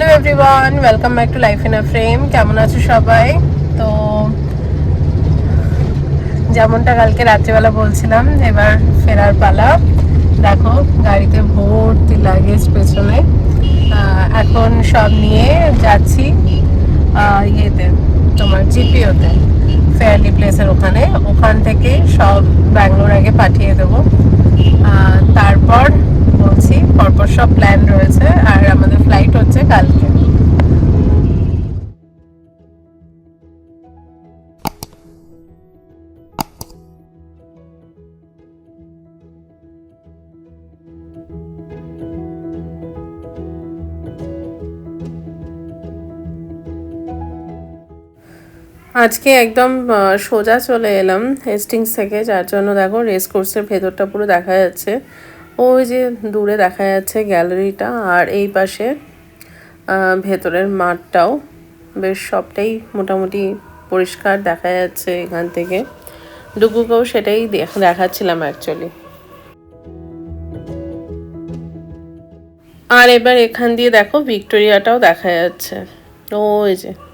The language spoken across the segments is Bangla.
Hello everyone welcome back to life in a frame কেমন আছো সবাই? তো, যেমনটা কালকে রাত্রিবেলা বলছিলাম, এবার ফেরার পালা। দেখো, গাড়িতে ভর্তি লাগেজ পেছনে। এখন সব নিয়ে যাচ্ছি ইয়েতে, তোমার জিপিওতে ফেয়ারলি প্লেসের ওখানে। ওখান থেকে সব ব্যাঙ্গালোর আগে পাঠিয়ে দেবো। তারপর বলছি পরপর সব প্ল্যান রয়েছে, আর আমাদের ফ্লাইট হচ্ছে কালকে। আজকে একদম সোজা চলে এলাম হেস্টিংস থেকে, যার জন্য দেখো রেস কোর্সের ভেতরটা পুরো দেখা যাচ্ছে। ওই যে দূরে দেখা যাচ্ছে গ্যালারিটা আর এই পাশে ভেতরের মাঠটাও। বেশ সবটাই মোটামুটি পরিষ্কার দেখা যাচ্ছে এখান থেকে। ডুকুকেও সেটাই দেখ- দেখাচ্ছিলাম অ্যাকচুয়ালি আর এবার এখান দিয়ে দেখো, ভিক্টোরিয়াটাও দেখা যাচ্ছে। ওই যে।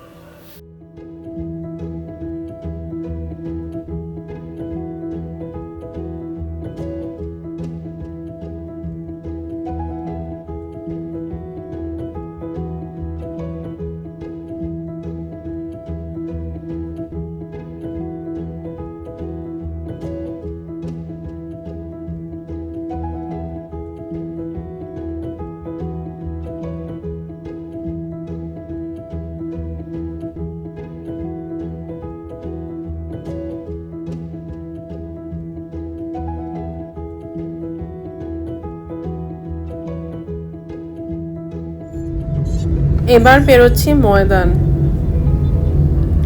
এবার পেরোচ্ছি ময়দান।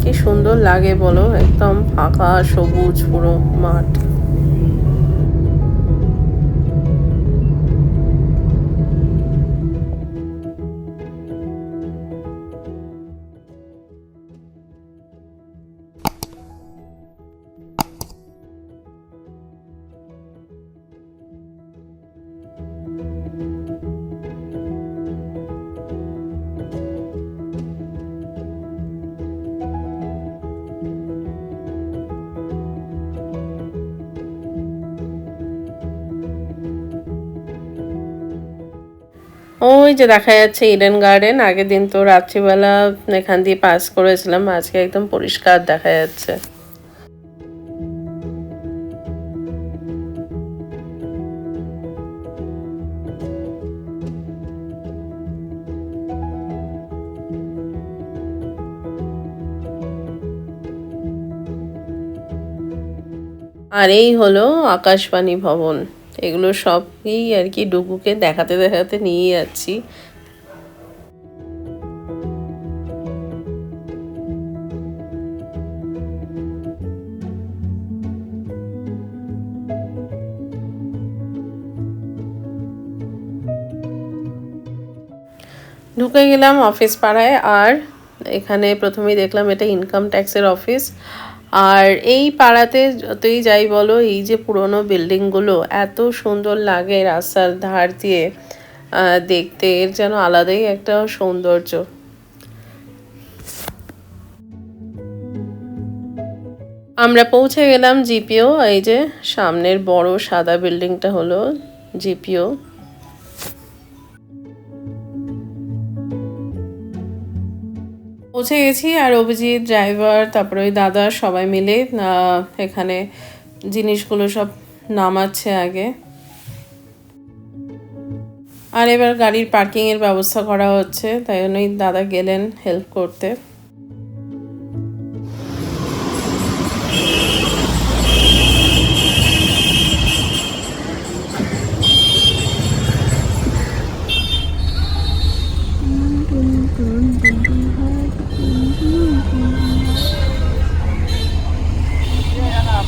কি সুন্দর লাগে বলো একদম ফাঁকা সবুজ পুরো মাঠ। ওই যে দেখা যাচ্ছে ইডেন গার্ডেন আগের দিন তো রাত্রিবেলা এখান দিয়ে পাস করেছিলাম, আজকে একদম পরিষ্কার দেখা যাচ্ছে। আর এই হলো আকাশবাণী ভবন। এগুলো সবই আর কি ডুকুকে দেখাতে দেখাতে নিয়ে যাচ্ছি। ঢুকে গেলাম অফিস পাড়ায় আর এখানে প্রথমেই দেখলাম এটা ইনকাম ট্যাক্সের অফিস আর এই পাড়াতে যতই যাই বলো, এই যে পুরনো বিল্ডিংগুলো এত সুন্দর লাগে রাস্তার ধার দিয়ে দেখতে। এর যেন আলাদাই একটা সৌন্দর্য। আমরা পৌঁছে গেলাম জিপিও, এই যে সামনের বড় সাদা বিল্ডিংটা হলো জিপিও। পৌঁছে গেছি আর অভিজিৎ, ড্রাইভার, তারপরে ওই দাদা সবাই মিলে এখানে জিনিসগুলো সব নামাচ্ছে আগে। আর এবার গাড়ির পার্কিংয়ের ব্যবস্থা করা হচ্ছে, তাই জন্যই দাদা গেলেন হেল্প করতে।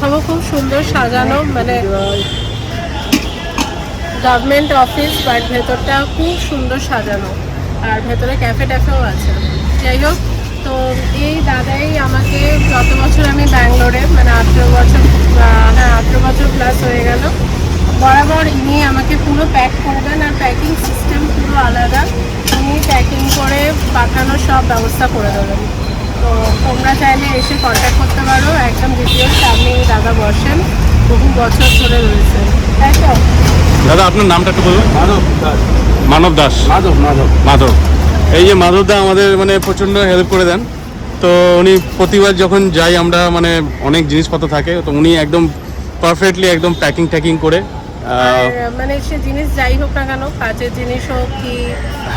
দেখাবো, খুব সুন্দর সাজানো মানে গভর্নমেন্ট অফিস বাট ভেতরটা খুব সুন্দর সাজানো। আর ভেতরে ক্যাফে ট্যাফেও আছে। যাই হোক, তো এই দাদাই আমাকে যত বছর আমি ব্যাঙ্গালোরে মানে আঠেরো বছর হ্যাঁ আঠেরো বছর প্লাস হয়ে গেল। বরাবর ইনি আমাকে পুরো প্যাক করে দেন, আর প্যাকিং সিস্টেম পুরো আলাদা। উনি প্যাকিং করে পাঠানোর সব ব্যবস্থা করে দেবেন। তো তোমরা চাইলে এসে কন্ট্যাক্ট করতে পারো। একদম দ্বিতীয় সামনে দাদা বসেন। বহু বছর ধরে রয়েছে। তাই তো? দাদা আপনার নামটা একটু বলুন। মাধব দাস। মানব দাস। মাধব মাধব। মাধব। এই যে মাধবদা আমাদের মানে প্রচণ্ড হেল্প করে দেন। তো উনি প্রতিবার যখন যাই আমরা মানে অনেক জিনিসপত্র থাকে তো উনি একদম পারফেক্টলি একদম প্যাকিং ট্যাকিং করে আর মানে সে জিনিস যাই হোক না কেন কাজের জিনিস হোক কি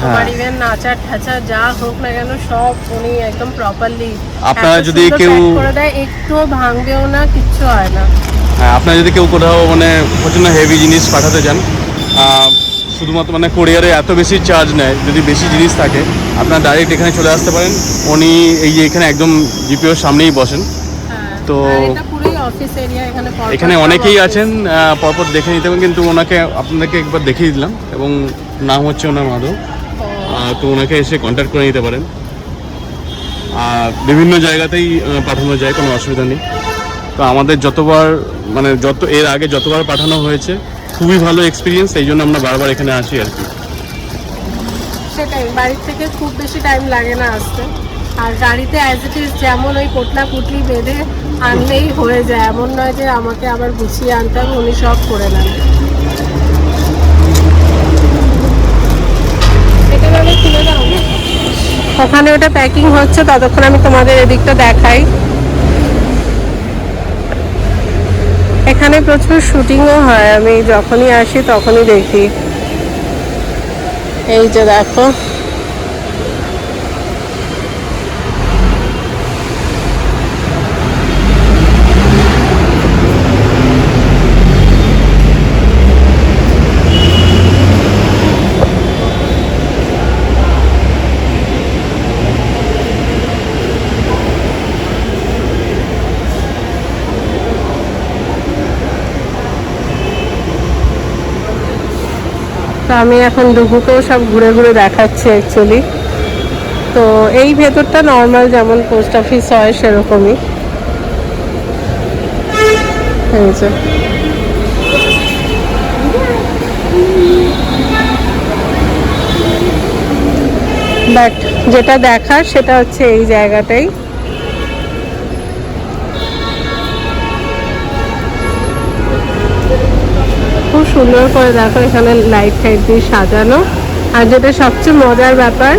তোমার ইভেন নাচার ঠাচা যা হোক না কেন সব উনি একদম প্রপারলি আপনারা যদি কেউ- করে দেয় একটুও ভাঙবেও না কিচ্ছু হয় না। হ্যাঁ আপনারা যদি কেউ কোথাও মানে প্রচণ্ড হেভি জিনিস পাঠাতে চান শুধুমাত্র মানে কোরিয়ারে এত বেশি চার্জ নেয় যদি বেশি জিনিস থাকে আপনারা ডাইরেক্ট এখানে চলে আসতে পারেন। উনি এই যে এখানে একদম জিপিওর সামনেই বসেন। হ্যাঁ, তো- অফিস এরিয়া এখানে এখানে অনেকেই আছেন পরপর দেখে নিতে কিন্তু ওনাকে আপনাদেরকে একবার দেখিয়ে দিলাম এবং নাম হচ্ছে ওনার মাধব। তো ওনাকে এসে কন্ট্যাক্ট করে নিতে পারেন। আর বিভিন্ন জায়গাতেই পাঠানো যায় কোনো অসুবিধা নেই। তো আমাদের যতবার মানে যত এর আগে যতবার পাঠানো হয়েছে খুবই ভালো এক্সপিরিয়েন্স এই জন্য আমরা বারবার এখানে আসি আর কি। সেটাই বাড়ির থেকে খুব বেশি টাইম লাগে না আসতে। আর গাড়িতে অ্যাজ ইট ইজ যেমন ওই পোটলা পুটলি বেঁধে আনলেই হয়ে যায়। এমন নয় যে আমাকে আবার গুছিয়ে আনতে হবে, উনি সব করে নেন। ওখানে ওটা প্যাকিং হচ্ছে, ততক্ষণ আমি তোমাদের এদিকটা দেখাই। এখানে প্রচুর শুটিংও হয়, আমি যখনই আসি তখনই দেখি। এই যে দেখো তো আমি এখন ডুবুকেও সব ঘুরে ঘুরে দেখাচ্ছি অ্যাকচুয়ালি তো এই ভেতরটা নর্মাল যেমন পোস্ট অফিস হয় সেরকমই। যেটা দেখার সেটা হচ্ছে এই জায়গাটাই। খুব সুন্দর করে দেখো এখানে লাইট টাইট দিয়ে সাজানো। আর যেটা সবচেয়ে মজার ব্যাপার,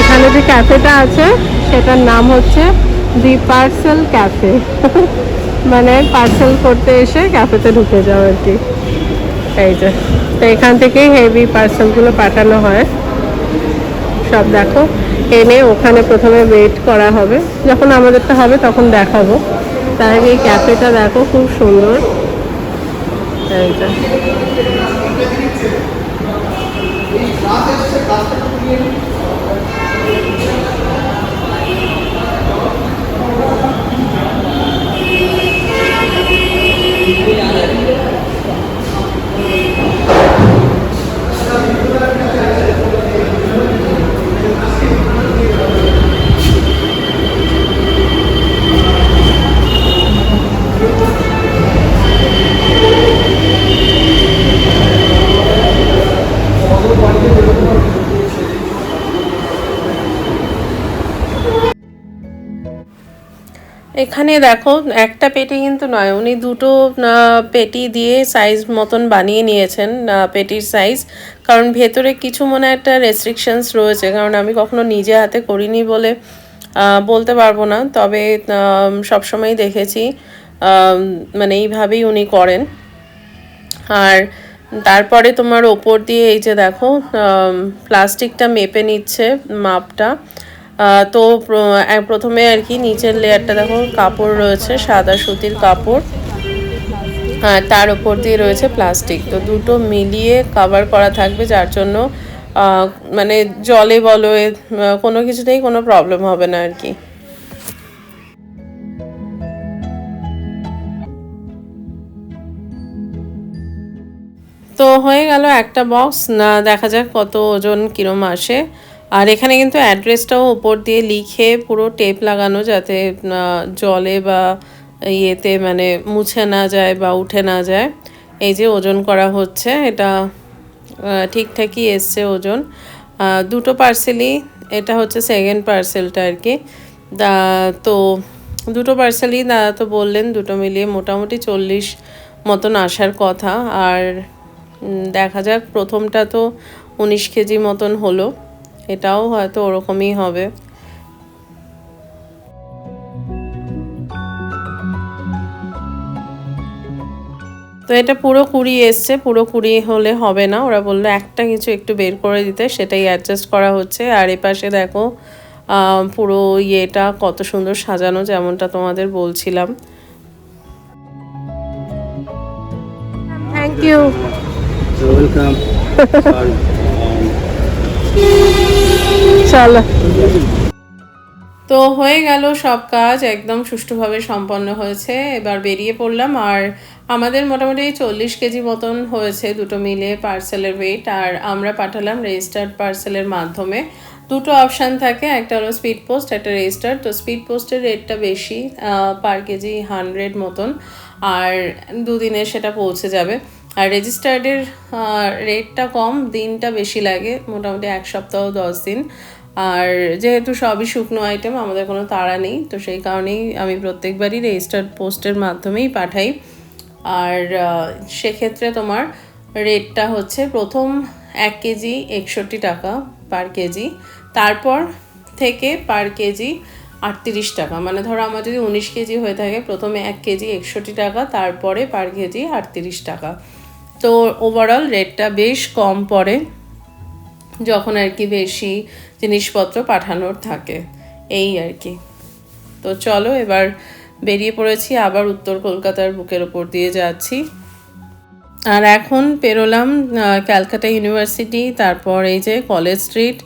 এখানে যে ক্যাফেটা আছে, সেটার নাম হচ্ছে দি পার্সেল ক্যাফে মানে পার্সেল করতে এসে ক্যাফেতে ঢুকে যাও আর কি। এই যে, তো এখান থেকেই হেভি পার্সেলগুলো পাঠানো হয়। সব দেখো, এনে ওখানে প্রথমে ওয়েট করা হবে। যখন আমাদেরটা হবে, তখন দেখাবো। তার আগে এই ক্যাফেটা দেখো, খুব সুন্দর। এই যে এখানে দেখো, একটা পেটি কিন্তু নয়, উনি দুটো পেটি দিয়ে সাইজ মতন বানিয়ে নিয়েছেন পেটির সাইজ কারণ ভেতরে কিছু মনে একটা রেস্ট্রিকশনস রয়েছে, কারণ আমি কখনো নিজে হাতে করিনি বলে বলতে পারব না। তবে সবসময় দেখেছি মানে এইভাবেই উনি করেন। আর তারপরে তোমার ওপর দিয়ে এই যে দেখো প্লাস্টিকটা মেপে নিচ্ছে, মাপটা। তো প্রথমে আর কি নিচের লেয়ারটা দেখো, কাপড় রয়েছে, সাদা সুতির কাপড়। আর তার উপর দিয়ে রয়েছে প্লাস্টিক। তো দুটো মিলিয়ে কভার করা থাকবে, যার জন্য মানে জলে বলো কোনো কিছুতেই কোনো প্রবলেম হবে না আর কি। তো হয়ে গেল একটা বক্স না, দেখা যাক কত ওজন কিরম আসে। আর এখানে কিন্তু অ্যাড্রেসটাও উপর দিয়ে লিখে পুরো টেপ লাগানো যাতে জলে বা ইয়েতে মানে মুছে না যায় বা উঠে না যায়। এই যে ওজন করা হচ্ছে, এটা ঠিকঠাকই এসছে ওজন। দুটো পার্সেলই, এটা হচ্ছে সেকেন্ড পার্সেলটা আর কি। তো দুটো পার্সেলই দাদা তো বললেন দুটো মিলিয়ে মোটামুটি চল্লিশ মতন আসার কথা। আর দেখা যাক, প্রথমটা তো উনিশ কেজি মতন হলো। এটাও হয়তো ওরকমই হবে। তো এটা পুরো কুড়ি এসছে পুরো কুড়ি হলে হবে না। ওরা বলল একটা কিছু একটু বের করে দিতে সেটাই অ্যাডজাস্ট করা হচ্ছে। আর এপাশে দেখো আহ, পুরো ইয়েটা কত সুন্দর সাজানো যেমনটা তোমাদের বলছিলাম। থ্যাংক ইউ চলো তো হয়ে গেল সব কাজ, একদম সুষ্ঠুভাবে সম্পন্ন হয়েছে। এবার বেরিয়ে পড়লাম আর আমাদের মোটামুটি চল্লিশ কেজি মতন হয়েছে দুটো মিলে পার্সেলের ওয়েট আর আমরা পাঠালাম রেজিস্টার্ড পার্সেলের মাধ্যমে। দুটো অপশান থাকে, একটা হলো স্পিড পোস্ট একটা রেজিস্টার্ড তো স্পিড পোস্টের রেটটা বেশি পার কেজি হান্ড্রেড মতন। আর দুদিনে সেটা পৌঁছে যাবে। আর রেজিস্টার্ডের রেটটা কম, দিনটা বেশি লাগে, মোটামুটি এক সপ্তাহ দশ দিন। আর যেহেতু সবই শুকনো আইটেম আমাদের কোনো তাড়া নেই। তো সেই কারণেই আমি প্রত্যেকবারই রেজিস্টার্ড পোস্টের মাধ্যমেই পাঠাই। আর সেক্ষেত্রে তোমার রেটটা হচ্ছে প্রথম এক কেজি একষট্টি টাকা পার কেজি। তারপর থেকে পার কেজি আটত্রিশ টাকা। মানে ধরো আমার যদি উনিশ কেজি হয়ে থাকে, প্রথমে এক কেজি একষট্টি টাকা, তারপরে পার কেজি আটত্রিশ টাকা। তো ওভারঅল রেটটা বেশ কম পড়ে। যখন আর কি বেশি জিনিসপত্র পাঠানোর থাকে। এই আর কি। তো চলো, এবার বেরিয়ে পড়েছি, আবার উত্তর কলকাতার বুকের ওপর দিয়ে যাচ্ছি। আর এখন পেরোলাম ক্যালকাটা ইউনিভার্সিটি, তারপর এই যে কলেজ স্ট্রিট,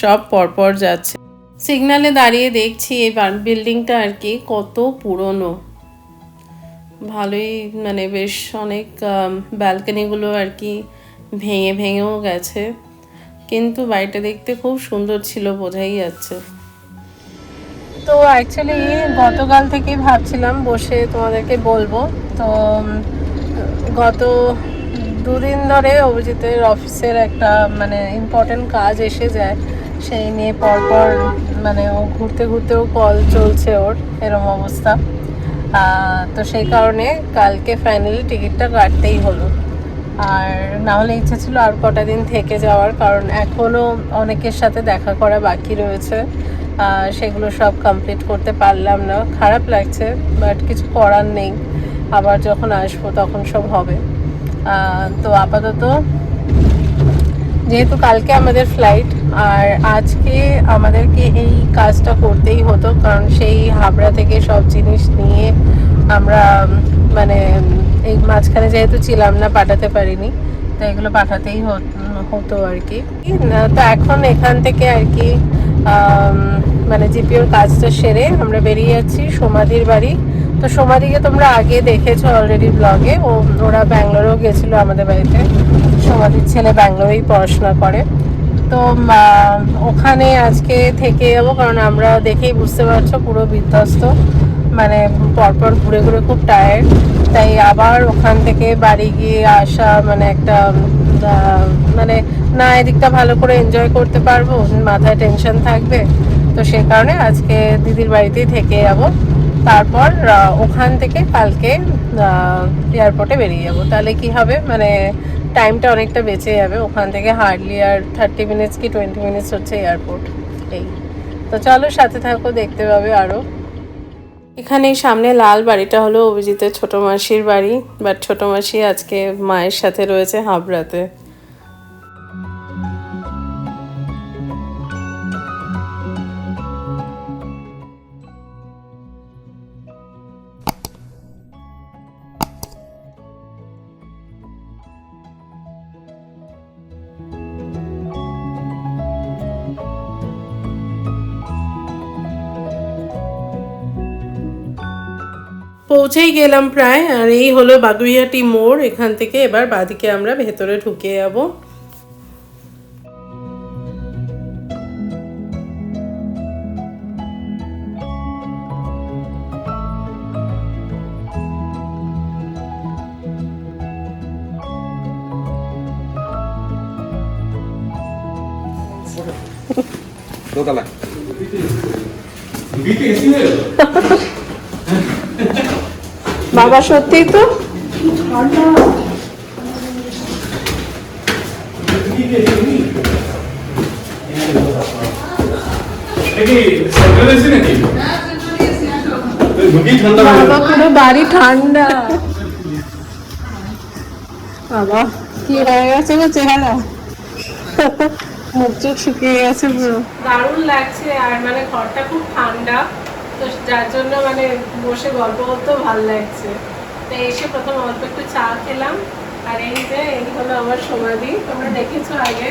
সব পরপর যাচ্ছে। সিগনালে দাঁড়িয়ে দেখছি এই বিল্ডিংটা আর কি কত পুরনো। ভালোই মানে বেশ অনেক ব্যালকনিগুলো আর কি ভেঙে ভেঙেও গেছে। কিন্তু বাড়িটা দেখতে খুব সুন্দর ছিল, বোঝাই যাচ্ছে। তো অ্যাকচুয়ালি গতকাল থেকেই ভাবছিলাম বসে তোমাদেরকে বলব। তো গত দুদিন ধরে অভিজিতের অফিসের একটা মানে ইম্পর্টেন্ট কাজ এসে যায়। সেই নিয়ে পরপর মানে ও ঘুরতে ঘুরতেও কল চলছে ওর, এরম অবস্থা। তো সেই কারণে কালকে ফাইনালি টিকিটটা কাটতেই হলো। আর না হলে ইচ্ছে ছিল আর কটা দিন থেকে যাওয়ার, কারণ এখনও অনেকের সাথে দেখা করা বাকি রয়েছে। সেগুলো সব কমপ্লিট করতে পারলাম না। খারাপ লাগছে বাট কিছু করার নেই। আবার যখন আসব তখন সব হবে। তো আপাতত যেহেতু কালকে আমাদের ফ্লাইট আর আজকে আমাদেরকে এই কাজটা করতেই হতো, কারণ সেই হাবড়া থেকে সব জিনিস নিয়ে আমরা মানে এই মাঝখানে যেহেতু ছিলাম না, পাঠাতে পারিনি, তো এগুলো পাঠাতেই হত- আর কি। তো এখন এখান থেকে আর কি মানে জিপিওর কাজটা সেরে আমরা বেরিয়ে যাচ্ছি সমাধির বাড়ি। তো সমাধিকে তোমরা আগে দেখেছ অলরেডি ব্লগে ও, ওরা ব্যাঙ্গালোরেও গেছিল আমাদের বাড়িতে। সমাধির ছেলে ব্যাঙ্গালোরেই পড়াশোনা করে। তো ওখানে আজকে থেকে যাব, কারণ আমরা দেখেই বুঝতে পারছ পুরো বিধ্বস্ত। মানে পরপর ঘুরে ঘুরে খুব টায়ার্ড তাই আবার ওখান থেকে বাড়ি গিয়ে আসা মানে একটা মানে না, এদিকটা ভালো করে এনজয় করতে পারব, মাথায় টেনশন থাকবে, তো সে কারণে আজকে দিদির বাড়িতেই থেকে যাব। তারপর ওখান থেকে কালকে এয়ারপোর্টে বেরিয়ে যাব। তাহলে কি হবে? মানে টাইমটা অনেকটা বেঁচে যাবে। ওখান থেকে হার্ডলি আর থার্টি মিনিটস কি টোয়েন্টি মিনিটস হচ্ছে এয়ারপোর্ট এই। তো চলো সাথে থাকো, দেখতে পাবে আরও এখানে সামনে লাল বাড়িটা হলো অভিজিতের ছোট মাসির বাড়ি বাট ছোট মাসি আজকে মায়ের সাথে রয়েছে হাবড়াতে। পৌঁছেই গেলাম প্রায় আর এই হলো বাগুইহাটি মোড়। এখান থেকে এবার বাদিকে আমরা ভেতরে ঢুকে যাব। দোতলা বাবা সত্যিই তো? বাবা পুরো বাড়ি ঠান্ডা। বাবা কি হয়ে গেছে গো চেহারা? মুখ চোখ শুকিয়ে গেছে পুরো। দারুণ লাগছে আর মানে ঘরটা খুব ঠান্ডা। তো যার জন্য মানে বসে গল্প করতেও ভালো লাগছে। তো এসে প্রথম অল্প একটু চা খেলাম। আর এই যে এই হলো আমার সমাধি। তোমরা দেখেছ আগে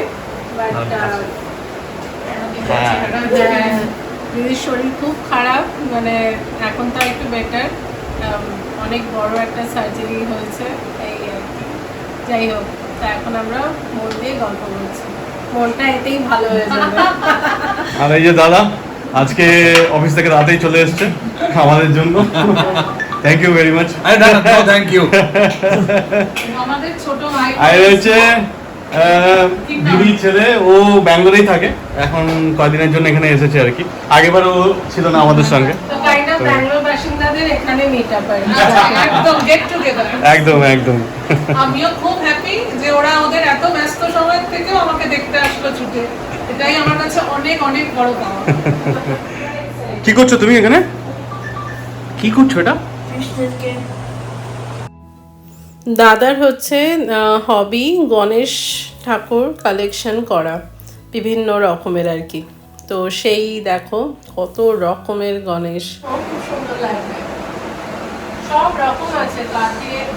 বাট দিদির শরীর খুব খারাপ মানে এখন তো একটু বেটার অনেক বড় একটা সার্জারি হয়েছে এই। যাই হোক তা এখন আমরা মন দিয়ে গল্প করছি। মনটা এতেই ভালো হয়ে যাবে। আর এই যে দাদা? আজকে অফিস থেকে রাতেই চলে এসছে আমাদের জন্য। Thank you very much thank you আমাদের ছোট ভাই আর হচ্ছে দিদি ছেলে ও ব্যাঙ্গালোরেই থাকে। এখন কয়দিনের জন্য এখানে এসেছে আর কি। আগেবার ও ছিল না আমাদের সঙ্গে। একদম একদম আমিও খুব হ্যাপি যে ওরা ওদের এত ব্যস্ত সময় থেকেও আমাকে দেখতে আসলো ছুটে। এটাই আমার কাছে অনেক অনেক বড় পাওয়া। কি করছ তুমি এখানে? কি করছ এটা? দাদার হচ্ছে হবি গণেশ ঠাকুর কালেকশন করা। বিভিন্ন রকমের আর কি। তো সেই দেখো কত রকমের গণেশ। খুব সুন্দর লাগবে সব রকম আছে কাঠের।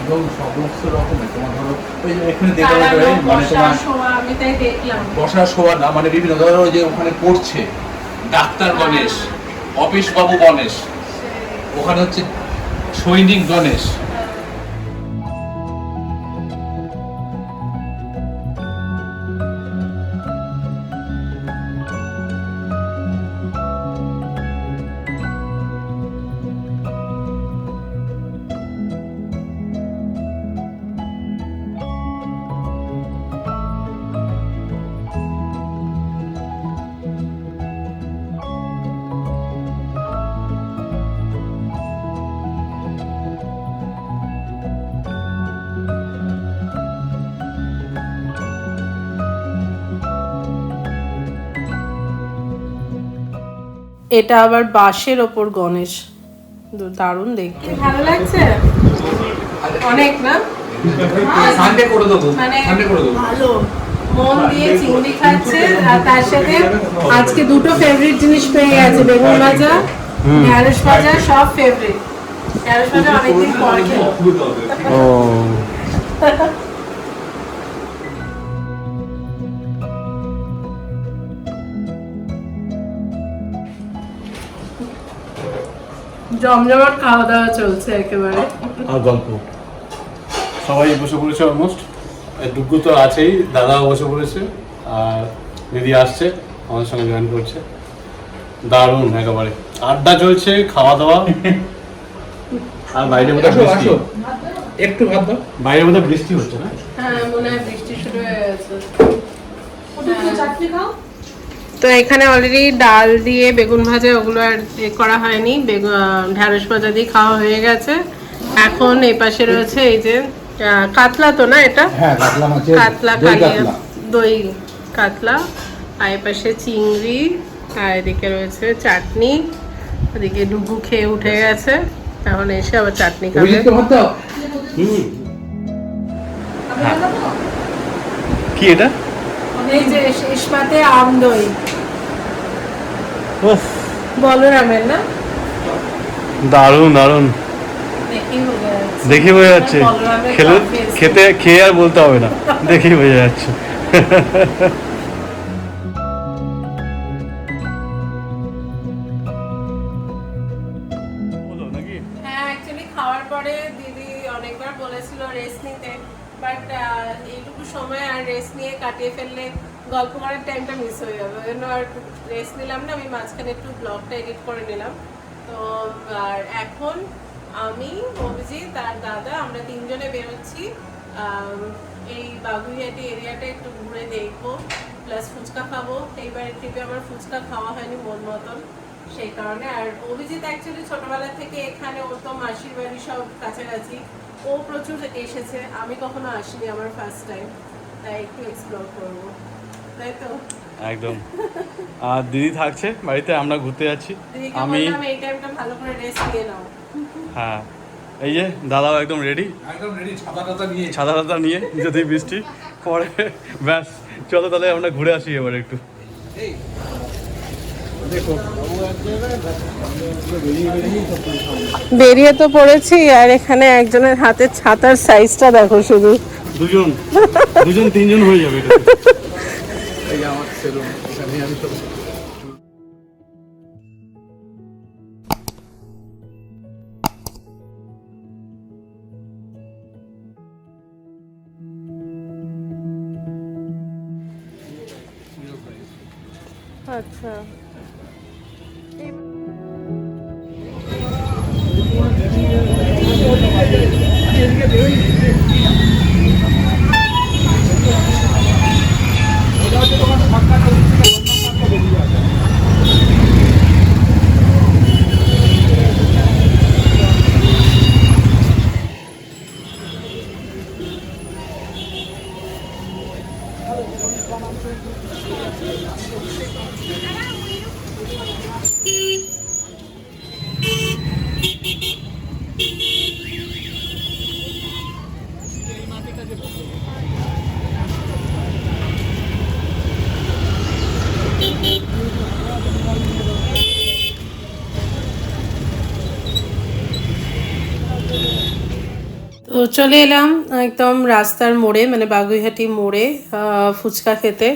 একদম সমস্ত রকমের। তোমার ধরো ওই এখানে মানে বসা, তোমার শোয়া, আমি তাই দেখলাম। বসা শোয়া না মানে বিভিন্ন ধরো যে ওখানে পড়ছে ডাক্তার গণেশ অফিস বাবু গণেশ ওখানে হচ্ছে সৈনিক গণেশ। এটা আবার বাঁশের ওপর গণেশ। দারুণ দেখতে। ভালো লাগছে? অনেক না? সানডে করে দেবো। মানে সানডে করে দেবো। ভালো। মন দিয়ে চিংড়ি খাচ্ছে আর তার সাথে আজকে দুটো ফেভারিট জিনিস পেয়ে গেছে বেগুন ভাজা ঢ্যাঁড়স ভাজা সব ফেভারিট ঢ্যাঁড়স ভাজা অনেকদিন পর খেলো জমজমাট খাওয়া দাওয়া চলছে একেবারে। আর গল্প? সবাই বসে পড়েছে অলমোস্ট ডুগু তো আছেই দাদাও বসে পড়েছে আর দিদি আসছে আমাদের সঙ্গে জয়েন করছে। দারুণ একেবারে। আড্ডা চলছে খাওয়া দাওয়া আর বাইরে মধ্যে বৃষ্টি? একটু ভাত দাও। বাইরের মধ্যে বৃষ্টি হচ্ছে না? হ্যাঁ মনে হয় বৃষ্টি শুরু হয়ে গেছে। চাটনি খাও। তো এখানে অলরেডি ডাল দিয়ে বেগুন ভাজা ওগুলো আর এ করা হয়নি। বেগুন ঢ্যাঁড়স ভাজা দিয়ে খাওয়া হয়ে গেছে। এখন এই পাশে রয়েছে এই যে কাতলা তো না এটা? হ্যাঁ কাতলা দই কালিয়া কাতলা। দই কাতলা। আর এই পাশে চিংড়ি আর এদিকে রয়েছে চাটনি। ওদিকে ডুবু খেয়ে উঠে গেছে। এখন এসে আবার চাটনি খাবে। বানাবো? কি এটা? এই যে ইস্পাতে আম দই। উফ। বলরামের না দারুণ দারুণ। দেখি বোঝা যাচ্ছে। খেলে খেতে খেয়ে আর বলতে হবে না। দেখি বোঝা যাচ্ছে। নিয়ে ফেললে গল্প করার টাইমটা মিস হয়ে যাবে। ওই জন্য আর রেস্ট নিলাম না, আমি মাঝখানে একটু ব্লগটা এডিট করে নিলাম। তো, আর এখন আমি, অভিজিৎ তার দাদা, আমরা তিনজনে বেরোচ্ছি। এই বাগুইহাটি এরিয়াটা একটু ঘুরে দেখব প্লাস ফুচকা খাব। এইবারের ট্রিপে আমার ফুচকা খাওয়া হয়নি মন মতন, সেই কারণে। আর অভিজিৎ অ্যাকচুয়ালি ছোটবেলা থেকে এখানে, ওর তো মাসির বাড়ি সব কাছাকাছি। ও প্রচুর এসেছে। আমি কখনো আসিনি আমার ফার্স্ট টাইম একটু এক্সপ্লোর করব। তাই তো? একদম। আর দিদি থাকছে বাড়িতে আমরা ঘুরতে যাচ্ছি। আমি এই টাইমটা ভালো করে রেস্ট নিয়ে নাও। হ্যাঁ। এই যে দাদাও একদম রেডি একদম রেডি ছাতা টাতা নিয়ে। ছাতা টাতা নিয়ে যদি বৃষ্টি পরে ব্যাস। চলো তাহলে আমরা ঘুরে আসি এবার একটু। এই। বেরিয়ে তো পড়েছি আর এখানে একজনের হাতের ছাতার সাইজটা দেখো শুধু। দুজন। দুজন তিনজন হয়ে যাবে এটা। এই আমার সেলুন এখানে আমি সব আচ্ছা। চলে এলাম একদম রাস্তার মোড়ে মানে বাগুইহাটি মোড়ে ফুচকা খেতে।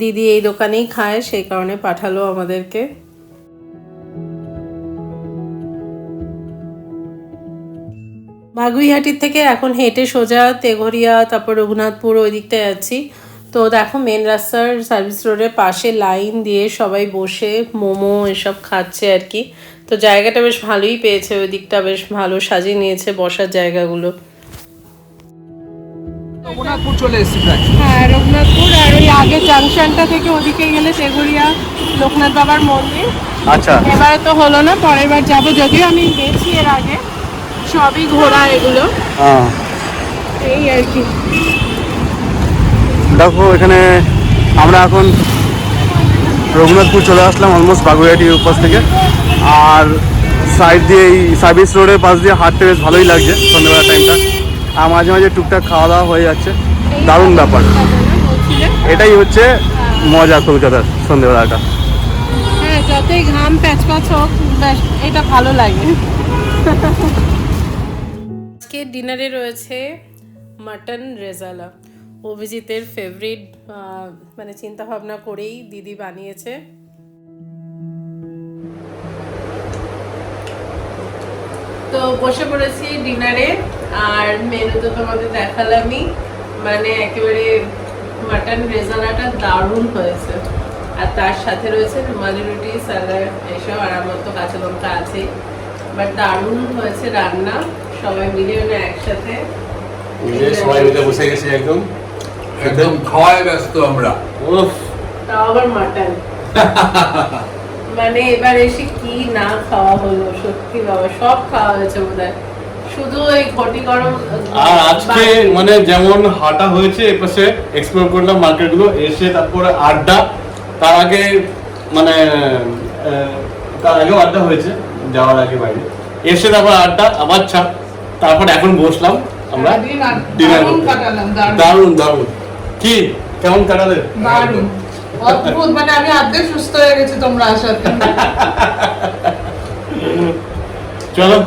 দিদি এই দোকানেই খায়, সেই কারণে পাঠালো আমাদেরকে। বাগুইহাটির থেকে এখন হেঁটে সোজা তেঘরিয়া, তারপর রঘুনাথপুর ওই দিকটায় যাচ্ছি তো দেখো মেন রাস্তার সার্ভিস রোডের পাশে লাইন দিয়ে সবাই বসে, মোমো এসব খাচ্ছে আর কি। তো জায়গাটা বেশ ভালোই পেয়েছে, ওই দিকটা বেশ ভালো সাজিয়ে নিয়েছে বসার জায়গাগুলো। রঘুনাথপুর চলে এসেছি প্রায়। হ্যাঁ রঘুনাথপুর আর ওই আগে জাংশনটা থেকে ওদিকে গেলে তেঘরিয়া লোকনাথ বাবার মন্দির। আচ্ছা। এবারে তো হলো না পরের বার যাব। যদিও আমি গেছি এর আগে সবই ঘোরা এগুলো। হ্যাঁ। এই আর কি। দেখো এখানে আমরা এখন রঘুনাথপুর চলে আসলাম অলমোস্ট বাগুইহাটির উপাস থেকে। আর সাইড দিয়ে এই সার্ভিস রোডের পাশ দিয়ে হাঁটতে বেশ ভালোই লাগছে সন্ধ্যেবেলা টাইমটা আর মাঝে মাঝে টুকটাক খাওয়া দাওয়া হয়ে যাচ্ছে। দারুণ ব্যাপার। এটাই হচ্ছে মজা কলকাতার সন্ধ্যেবেলাটা হ্যাঁ যতই ঘাম প্যাচ প্যাচ হোক ব্যাস এটা ভালো লাগে। আজকে ডিনারে রয়েছে মাটন রেজালা। অভিজিতের ফেভারিট মানে চিন্তা ভাবনা করেই দিদি বানিয়েছে। তো বসে পড়েছি ডিনারে আর মেনু তো তোমাদের দেখালামই। মানে একেবারে মাটন রেজালাটা দারুণ হয়েছে। আর তার সাথে রয়েছে রুমালি রুটি স্যালাড এসব আর আমার তো কাঁচা লঙ্কা আছে বাট দারুণ হয়েছে রান্না সবাই মিলে মানে একসাথে। সবাই মিলে বসে গেছি একদম। একদম খাওয়ায় ব্যস্ত আমরা। তাও আবার মাটন মানে এবার এসে কি না খাওয়া হলো? সত্যি বাবা সব খাওয়া হয়েছে বোধহয়। শুধু এই ঘটি গরম আর আজকে মানে যেমন হাঁটা হয়েছে এপাশে এক্সপ্লোর করলাম মার্কেটগুলো এসে তারপরে আড্ডা। তার আগে মানে তার আগেও আড্ডা হয়েছে যাওয়ার আগে বাইরে। এসে তারপর আড্ডা আবার চা তারপর এখন বসলাম আমরা ডিনার দারুণ। দারুণ দারুণ। কি? কেমন কাটালে? দারুণ। অদ্ভুত মানে আমি আর্ধেক সুস্থ হয়ে গেছি তোমরা আসাতে চলো।